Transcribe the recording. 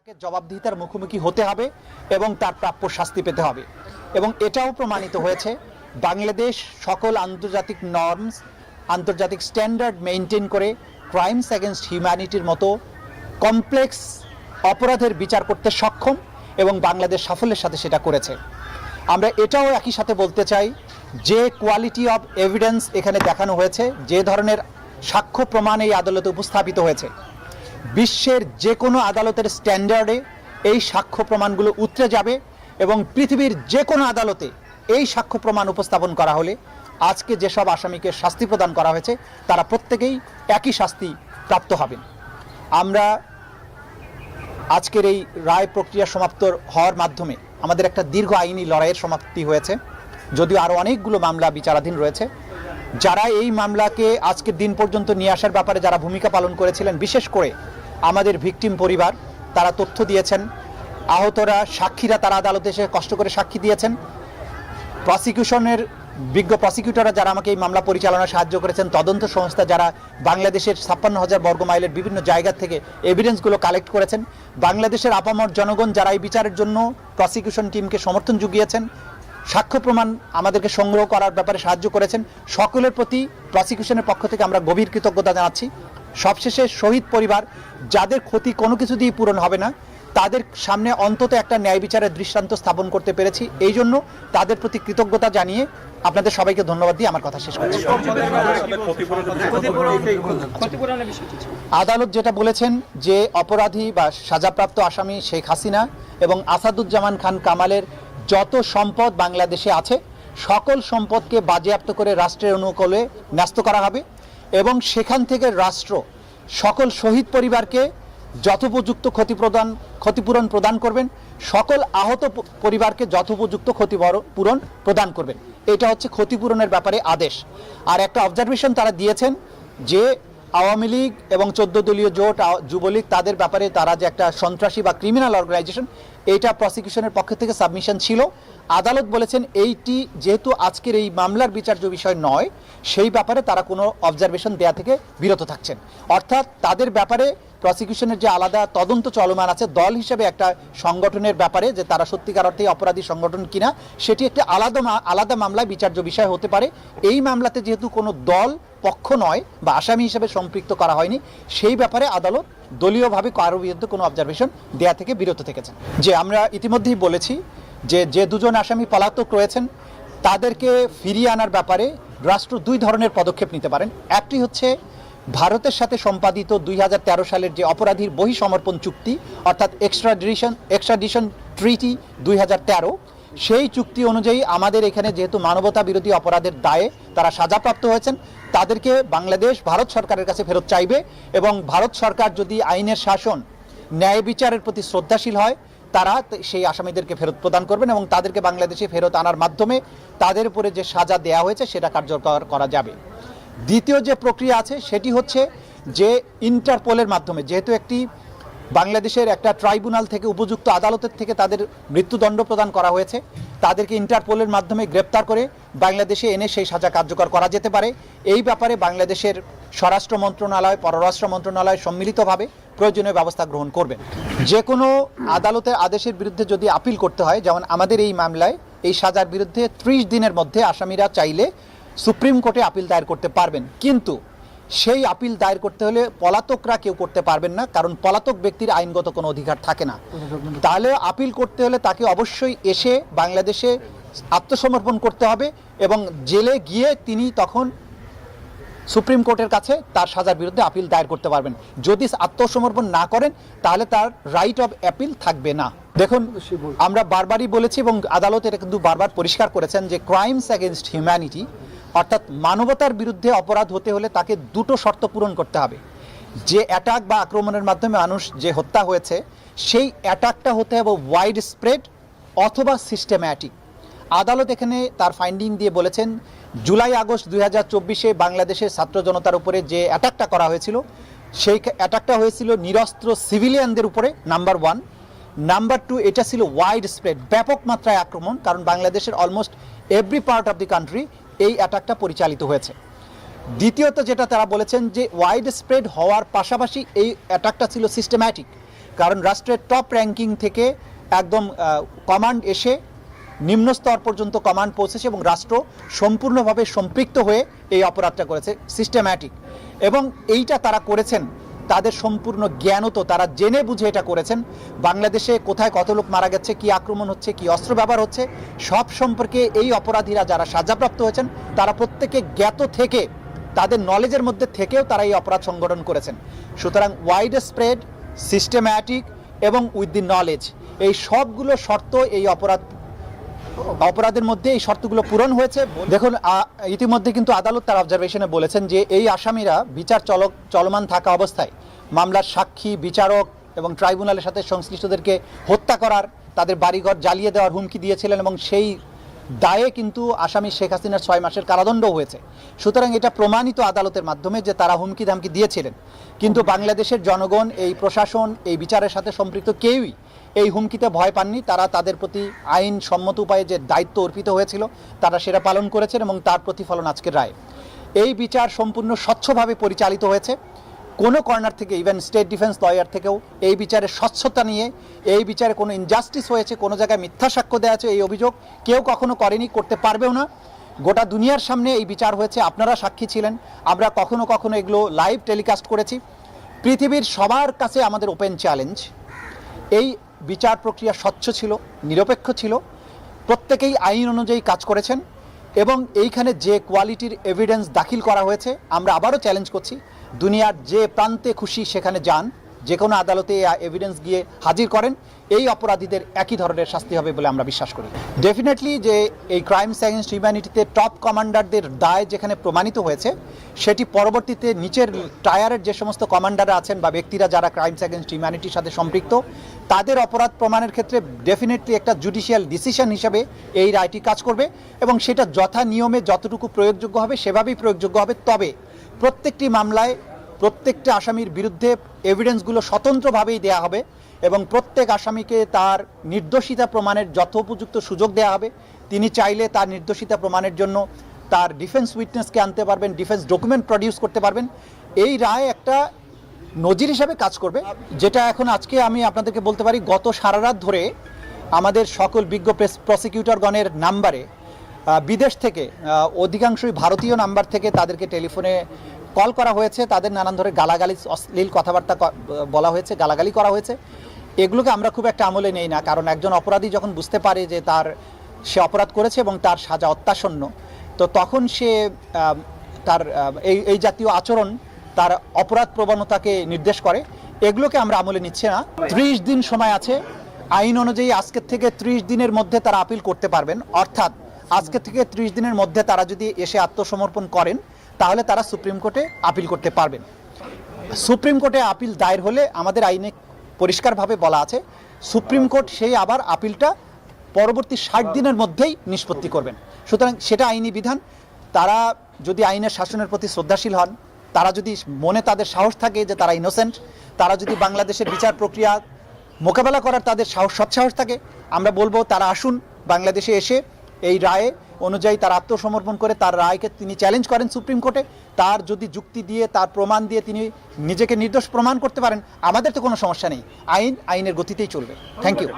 তাকে জবাবদিহিতার মুখোমুখি হতে হবে এবং তার প্রাপ্য শাস্তি পেতে হবে। এবং এটাও প্রমাণিত হয়েছে, বাংলাদেশ সকল আন্তর্জাতিক নর্মস আন্তর্জাতিক স্ট্যান্ডার্ড মেনটেন করে ক্রাইমস অ্যাগেনস্ট হিউম্যানিটির মতো কমপ্লেক্স অপরাধের বিচার করতে সক্ষম এবং বাংলাদেশ সাফল্যের সাথে সেটা করেছে। আমরা এটাও একই সাথে বলতে চাই, যে কোয়ালিটি অব এভিডেন্স এখানে দেখানো হয়েছে, যে ধরনের সাক্ষ্য প্রমাণ এই আদালতে উপস্থাপিত হয়েছে। বিশ্বের যে কোনো আদালতের স্ট্যান্ডার্ডে এই সাক্ষ্য প্রমাণগুলো উতরে যাবে এবং পৃথিবীর যে কোনো আদালতে এই সাক্ষ্য প্রমাণ উপস্থাপন করা হলে আজকে যেসব আসামিকে শাস্তি প্রদান করা হয়েছে, তারা প্রত্যেকেই একই শাস্তি প্রাপ্ত হবেন। আমরা আজকের এই রায় প্রক্রিয়া সমাপ্ত হওয়ার মাধ্যমে আমাদের একটা দীর্ঘ আইনি লড়াইয়ের সমাপ্তি হয়েছে, যদিও আরও অনেকগুলো মামলা বিচারাধীন রয়েছে। যারা এই মামলাকে আজকের দিন পর্যন্ত নিয়ে আসার ব্যাপারে যারা ভূমিকা পালন করেছিলেন, বিশেষ করে আমাদের ভিকটিম পরিবার, তারা তথ্য দিয়েছেন। আহতরা সাক্ষীরা তারা আদালতে এসে কষ্ট করে সাক্ষী দিয়েছেন। প্রসিকিউশনের বিজ্ঞ প্রসিকিউটররা যারা আমাকে এই মামলা পরিচালনায় সাহায্য করেছেন, তদন্ত সংস্থা যারা বাংলাদেশের ছাপ্পান্ন হাজার বর্গ মাইলের বিভিন্ন জায়গা থেকে এভিডেন্সগুলো কালেক্ট করেছেন, বাংলাদেশের আপামর জনগণ যারা এই বিচারের জন্য প্রসিকিউশন টিমকে সমর্থন জুগিয়েছেন, সাক্ষ্য প্রমাণ আমাদেরকে সংগ্রহ করার ব্যাপারে সাহায্য করেছেন, সকলের প্রতি প্রসিকিউশনের পক্ষ থেকে আমরা গভীর কৃতজ্ঞতা জানাচ্ছি। সবশেষে শহীদ পরিবার, যাদের ক্ষতি কোনো কিছু দিয়ে পূরণ হবে না, তাদের সামনে অন্তত একটা ন্যায় বিচারের দৃষ্টান্ত স্থাপন করতে পেরেছি এই জন্য তাদের প্রতি কৃতজ্ঞতা জানিয়ে আপনাদের সবাইকে ধন্যবাদ দিয়ে আমার কথা শেষ করছি। আদালত যেটা বলেছেন যে অপরাধী বা সাজাপ্রাপ্ত আসামি শেখ হাসিনা এবং আসাদুজ্জামান খান কামালের যত সম্পদ বাংলাদেশে আছে, সকল সম্পদকে বাজেয়াপ্ত করে রাষ্ট্রের অনুকূলে ন্যস্ত করা হবে এবং সেখান থেকে রাষ্ট্র সকল শহীদ পরিবারকে যথোপযুক্ত ক্ষতিপ্রদান, ক্ষতিপূরণ প্রদান করবেন। সকল আহত পরিবারকে যথোপযুক্ত ক্ষতিপূরণ প্রদান করবেন। এটা হচ্ছে ক্ষতিপূরণের ব্যাপারে আদেশ। আর একটা অবজারভেশন তারা দিয়েছেন যে, আওয়ামী লীগ এবং চোদ্দ দলীয় জোট যুবলীগ, তাদের ব্যাপারে তারা যে একটা সন্ত্রাসী বা ক্রিমিনাল অর্গানাইজেশন এটা প্রসিকিউশনের পক্ষ থেকে সাবমিশন ছিল। আদালত বলেছেন এইটি যেহেতু আজকের এই মামলার বিচার্য বিষয় নয়, সেই ব্যাপারে তারা কোনো অবজারভেশন দেয়া থেকে বিরত থাকছেন। অর্থাৎ তাদের ব্যাপারে প্রসিকিউশনের যে আলাদা তদন্ত চলমান আছে, দল হিসেবে একটা সংগঠনের ব্যাপারে যে তারা সত্যিকার অর্থে অপরাধী সংগঠন কিনা, সেটি একটি আলাদা আলাদা মামলায় বিচার্য বিষয় হতে পারে। এই মামলাতে যেহেতু কোনো দল পক্ষ নয় বা আসামি হিসেবে সম্পৃক্ত করা হয়নি, সেই ব্যাপারে আদালত দলীয়ভাবে কারও বিরুদ্ধে কোনো অবজারভেশন দেয়া থেকে বিরত থেকেছেন। যে আমরা ইতিমধ্যেই বলেছি যে যে দুজন আসামি পলাতক রয়েছেন, তাদেরকে ফিরিয়ে আনার ব্যাপারে রাষ্ট্র দুই ধরনের পদক্ষেপ নিতে পারেন। একটি হচ্ছে, ভারতের সাথে সম্পাদিত দুই হাজার তেরো সালের যে অপরাধীর বহিসমর্পণ চুক্তি, অর্থাৎ এক্সট্রাডিশন এক্সট্রাডিশন ট্রিটি দুই হাজার তেরো, সেই চুক্তি অনুযায়ী আমাদের এখানে যেহেতু মানবতা বিরোধী অপরাধের দায়ে তারা সাজাপ্রাপ্ত হয়েছেন, তাদেরকে বাংলাদেশ, ভারত সরকারের কাছে ফেরত চাইবে এবং ভারত সরকার যদি আইনের শাসন, ন্যায় বিচারের প্রতি শ্রদ্ধাশীল হয় তারা সেই আসামিদেরকে ফেরত প্রদান করবেন এবং তাদেরকে বাংলাদেশে ফেরত আনার মাধ্যমে তাদের উপরে যে সাজা দেয়া হয়েছে সেটা কার্যকর করা যাবে। দ্বিতীয় যে প্রক্রিয়া আছে সেটি হচ্ছে যে ইন্টারপোলের মাধ্যমে, যেহেতু একটি বাংলাদেশের একটা ট্রাইব্যুনাল থেকে উপযুক্ত আদালতের থেকে তাদের মৃত্যুদণ্ড প্রদান করা হয়েছে। তাদেরকে ইন্টারপোলের মাধ্যমে গ্রেপ্তার করে বাংলাদেশে এনে সেই সাজা কার্যকর করা যেতে পারে। এই ব্যাপারে বাংলাদেশের স্বরাষ্ট্র মন্ত্রণালয়, পররাষ্ট্র মন্ত্রণালয় সম্মিলিতভাবে প্রয়োজনীয় ব্যবস্থা গ্রহণ করবেন যে কোনো আদালতের আদেশের বিরুদ্ধে যদি আপিল করতে হয়, যেমন আমাদের এই মামলায়, এই সাজার বিরুদ্ধে ত্রিশ দিনের মধ্যে আসামিরা চাইলে সুপ্রিম কোর্টে আপিল দায়ের করতে পারবেন। কিন্তু সেই আপিল দায়ের করতে হলে পলাতকরা কেউ করতে পারবেন না কারণ পলাতক ব্যক্তির আইনগত কোনো অধিকার থাকে না। তাহলে আপিল করতে হলে তাকে অবশ্যই এসে বাংলাদেশে আত্মসমর্পণ করতে হবে এবং জেলে গিয়ে তিনি তখন সুপ্রিম কোর্টের কাছে তার সাজার বিরুদ্ধে আপিল দায়ের করতে পারবেন। যদি আত্মসমর্পণ না করেন তাহলে তার রাইট অফ অ্যাপিল থাকবে না। দেখুন আমরা বারবারই বলেছি এবং আদালত এটা কিন্তু বারবার পরিষ্কার করেছেন যে ক্রাইমস অ্যাগেনস্ট হিউম্যানিটি অর্থাৎ মানবতার বিরুদ্ধে অপরাধ হতে হলে তাকে দুটো শর্ত পূরণ করতে হবে। যে অ্যাটাক বা আক্রমণের মাধ্যমে মানুষ যে হত্যা হয়েছে, সেই অ্যাটাকটা হতে হবে ওয়াইড স্প্রেড অথবা সিস্টেম্যাটিক আদালত এখানে তার ফাইন্ডিং দিয়ে বলেছেন, জুলাই আগস্ট দুই হাজার চব্বিশে বাংলাদেশের ছাত্র জনতার উপরে যে অ্যাটাকটা করা হয়েছিল, সেই অ্যাটাকটা হয়েছিল নিরস্ত্র সিভিলিয়ানদের উপরে নাম্বার ওয়ান নাম্বার টু এটা ছিল ওয়াইড স্প্রেড ব্যাপক মাত্রায় আক্রমণ, কারণ বাংলাদেশের almost every part of the country এই অ্যাটাকটা পরিচালিত হয়েছে। দ্বিতীয়ত যেটা তারা বলেছেন যে ওয়াইড স্প্রেড হওয়ার পাশাপাশি এই অ্যাটাকটা ছিল সিস্টেম্যাটিক কারণ রাষ্ট্রের টপ র্যাঙ্কিং থেকে একদম কমান্ড এসে নিম্ন স্তর পর্যন্ত কমান্ড পৌঁছেছে এবং রাষ্ট্র সম্পূর্ণভাবে সম্পৃক্ত হয়ে এই অপরাধটা করেছে সিস্টেম্যাটিক এবং এইটা তারা করেছেন তাদের সম্পূর্ণ জ্ঞানত তারা জেনে বুঝে এটা করেছেন। বাংলাদেশে কোথায় কত লোক মারা গেছে, কি আক্রমণ হচ্ছে, কি অস্ত্র ব্যবহার হচ্ছে, সব সম্পর্কে এই অপরাধীরা যারা সাজাপ্রাপ্ত হয়েছেন, তারা প্রত্যেকে জ্ঞাত থেকে, তাদের নলেজের মধ্যে থেকেও তারা এই অপরাধ সংগঠন করেছেন। সুতরাং ওয়াইড স্প্রেড সিস্টেম্যাটিক এবং উইথ দি নলেজ এই সবগুলো শর্ত এই অপরাধ, অপরাধের মধ্যে এই শর্তগুলো পূরণ হয়েছে। দেখুন ইতিমধ্যে কিন্তু আদালত তার অবজারভেশনে বলেছেন যে এই আসামিরা বিচার চলক, চলমান থাকা অবস্থায় মামলার সাক্ষী, বিচারক এবং ট্রাইব্যুনালের সাথে সংশ্লিষ্টদেরকে হত্যা করার, তাদের বাড়িঘর জ্বালিয়ে দেওয়ার হুমকি দিয়েছিলেন এবং সেই দায়ে কিন্তু আসামি শেখ হাসিনার ছয় মাসের কারাদণ্ড হয়েছে। সুতরাং এটা প্রমাণিত আদালতের মাধ্যমে যে তারা হুমকি ধামকি দিয়েছিলেন। কিন্তু বাংলাদেশের জনগণ, এই প্রশাসন, এই বিচারের সাথে সম্পৃক্ত কেউই এই হুমকিতে ভয় পাননি। তারা তাদের প্রতি আইন সম্মত উপায়ে যে দায়িত্ব অর্পিত হয়েছিল, তারা সেটা পালন করেছেন এবং তার প্রতিফলন আজকের রায়। এই বিচার সম্পূর্ণ স্বচ্ছভাবে পরিচালিত হয়েছে। কোনো কর্নার থেকে ইভেন স্টেট ডিফেন্স লয়ার থেকেও এই বিচারে স্বচ্ছতা নিয়ে, এই বিচারে কোনো ইনজাস্টিস হয়েছে, কোনো জায়গায় মিথ্যা সাক্ষ্য দেওয়া আছে এই অভিযোগ কেউ কখনো করেনি, করতে পারবেও না। গোটা দুনিয়ার সামনে এই বিচার হয়েছে, আপনারা সাক্ষী ছিলেন, আমরা কখনো কখনো এগুলো লাইভ টেলিকাস্ট করেছি। পৃথিবীর সবার কাছে আমাদের ওপেন চ্যালেঞ্জ এই বিচার প্রক্রিয়া স্বচ্ছ ছিল, নিরপেক্ষ ছিল, প্রত্যেকেই আইন অনুযায়ী কাজ করেছেন, এবং এইখানে যে কোয়ালিটির এভিডেন্স দাখিল করা হয়েছে, আমরা আবারও চ্যালেঞ্জ করছি দুনিয়ার যে প্রান্তে খুশি সেখানে যান যে কোনো আদালতে এভিডেন্স গিয়ে হাজির করেন, এই অপরাধীদের একই ধরনের শাস্তি হবে বলে আমরা বিশ্বাস করি। ডেফিনেটলি যে এই ক্রাইমস অ্যাগেন্স্ট হিউম্যানিটিতে টপ কমান্ডারদের দায় যেখানে প্রমাণিত হয়েছে, সেটি পরবর্তীতে নিচের টায়ারের যে সমস্ত কমান্ডাররা আছেন বা ব্যক্তিরা যারা ক্রাইমস অ্যাগেন্স্ট হিউম্যানিটির সাথে সম্পৃক্ত, তাদের অপরাধ প্রমাণের ক্ষেত্রে ডেফিনেটলি একটা জুডিশিয়াল ডিসিশন হিসেবে এই রায়টি কাজ করবে এবং সেটা যথা নিয়মে যতটুকু প্রয়োগযোগ্য হবে, সেভাবেই প্রয়োগযোগ্য হবে। তবে প্রত্যেকটি মামলায় প্রত্যেকটা আসামির বিরুদ্ধে এভিডেন্সগুলো স্বতন্ত্রভাবেই দেয়া হবে এবং প্রত্যেক আসামিকে তার নির্দোষিতা প্রমাণের যথোপযুক্ত সুযোগ দেওয়া হবে। তিনি চাইলে তার নির্দোষিতা প্রমাণের জন্য তার ডিফেন্স উইটনেসকে আনতে পারবেন ডিফেন্স ডকুমেন্ট প্রডিউস করতে পারবেন। এই রায় একটা নজির হিসাবে কাজ করবে, যেটা এখন আজকে আমি আপনাদেরকে বলতে পারি, গত সারা রাত ধরে আমাদের সকল বিজ্ঞ প্রসিকিউটরগণের নাম্বারে বিদেশ থেকে অধিকাংশই ভারতীয় নাম্বার থেকে তাদেরকে টেলিফোনে কল করা হয়েছে। তাদের নানান ধরনের গালাগালি অশ্লীল কথাবার্তা বলা হয়েছে, গালাগালি করা হয়েছে। এগুলোকে আমরা খুব একটা আমলে নেই না, কারণ একজন অপরাধী যখন বুঝতে পারে যে তার, সে অপরাধ করেছে এবং তার সাজা অত্যাসন্ন, তো তখন সে তার এই এই জাতীয় আচরণ, তার অপরাধ প্রবণতাকে নির্দেশ করে। এগুলোকে আমরা আমলে নিচ্ছে না। ত্রিশ দিন সময় আছে। আইন অনুযায়ী আজকের থেকে ত্রিশ দিনের মধ্যে তারা আপিল করতে পারবেন। অর্থাৎ আজকে থেকে ত্রিশ দিনের মধ্যে তারা যদি এসে আত্মসমর্পণ করেন, তাহলে তারা সুপ্রিম কোর্টে আপিল করতে পারবেন। সুপ্রিম কোর্টে আপিল দায়ের হলে আমাদের আইনে পরিষ্কারভাবে বলা আছে, সুপ্রিম কোর্ট সেই আবার আপিলটা পরবর্তী ষাট দিনের মধ্যেই নিষ্পত্তি করবেন। সুতরাং সেটা আইনি বিধান। তারা যদি আইনের শাসনের প্রতি শ্রদ্ধাশীল হন, তারা যদি মনে তাদের সাহস থাকে যে তারা ইনোসেন্ট তারা যদি বাংলাদেশের বিচার প্রক্রিয়া মোকাবেলা করার তাদের সাহস সৎসাহস থাকে, আমরা বলব তারা আসুন, বাংলাদেশে এসে এই রায়ে অনুযায়ী তার আত্মসমর্পণ করে তার রায়কে তিনি চ্যালেঞ্জ করেন সুপ্রিম কোর্টে। তার যদি যুক্তি দিয়ে, তার প্রমাণ দিয়ে তিনি নিজেকে নির্দোষ প্রমাণ করতে পারেন, আমাদের তো কোনো সমস্যা নেই। আইন, আইনের গতিতেই চলবে। Thank you